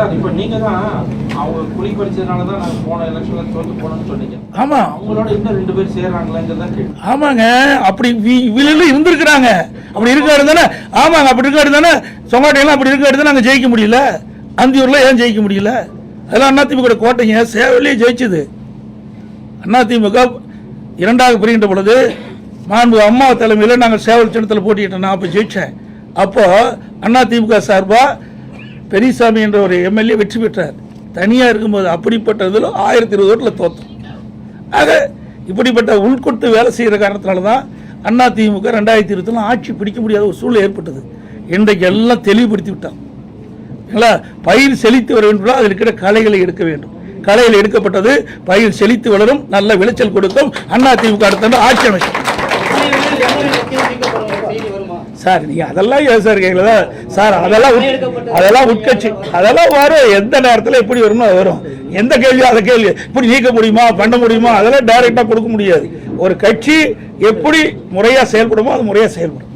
Sir இப்போ நீங்க தான் அவங்க குழி பறிச்சதுனால தான் நாங்கள் போன எலெக்ஷன்ல தோத்து போனோம்னு சொன்னீங்க. ஆமாம் அவங்களோட இன்னும் ரெண்டு பேர் சேர்றாங்களாங்கிறதா கேள்வி. ஆமாங்க. அப்படி விலையில இருந்திருக்கிறாங்க. அப்படி இருக்காரு தானே? ஆமாங்க. அப்படி இருக்காரு தானே? சொங்காட்டையெல்லாம் அப்படி இருக்காரு தானே? அங்கே ஜெயிக்க முடியல. அந்தியூரில் ஏன் ஜெயிக்க முடியல? அதெல்லாம் அதிமுக கோட்டைங்க. சேவலே ஜெயிச்சது. அதிமுக இரண்டாவது பிரிகின்ற பொழுது மாண்பு அம்மா தலைமையில் நாங்கள் சேவல் சின்னத்தில் போட்டிட்டோம் நான் அப்போ ஜெயித்தேன் அப்போ அதிமுக சார்பாக பெரியசாமி என்ற ஒரு எம்எல்ஏ வெற்றி பெற்றார். தனியாக இருக்கும்போது அப்படிப்பட்டதில் ஆயிரத்தி இருபது ஓட்டில் தோத்தோம். ஆக இப்படிப்பட்ட உள்கொடுத்து வேலை செய்கிற காரணத்தினால தான் அதிமுக ரெண்டாயிரத்தி இருபத்தில் ஆட்சி பிடிக்க முடியாத ஒரு சூழ்நிலை ஏற்பட்டது. இன்றைக்கு எல்லாம் தெளிவுபடுத்தி விட்டான். இல்லைங்களா பயிர் செழித்து வர வேண்டும். அதில் இருக்கிற கலைகளை எடுக்க வேண்டும். களைகள் எடுக்கப்பட்டது பயிர் செழித்து வளரும் நல்ல விளைச்சல் கொடுக்கும். அதிமுக அடுத்த ஆட்சி அமைச்சர் சார் நீங்க அதெல்லாம் ஏன் சார் சார் அதெல்லாம் அதெல்லாம் உட்கட்சி அதெல்லாம் வரும் எந்த நேரத்தில் எப்படி வருமோ அது வரும். எந்த கேள்வியோ அதை கேள்வி இப்படி நீக்க முடியுமா பண்ண முடியுமா அதெல்லாம் டைரெக்டாக கொடுக்க முடியாது. ஒரு கட்சி எப்படி முறையா செயல்படுமோ அது முறையா செயல்படும்.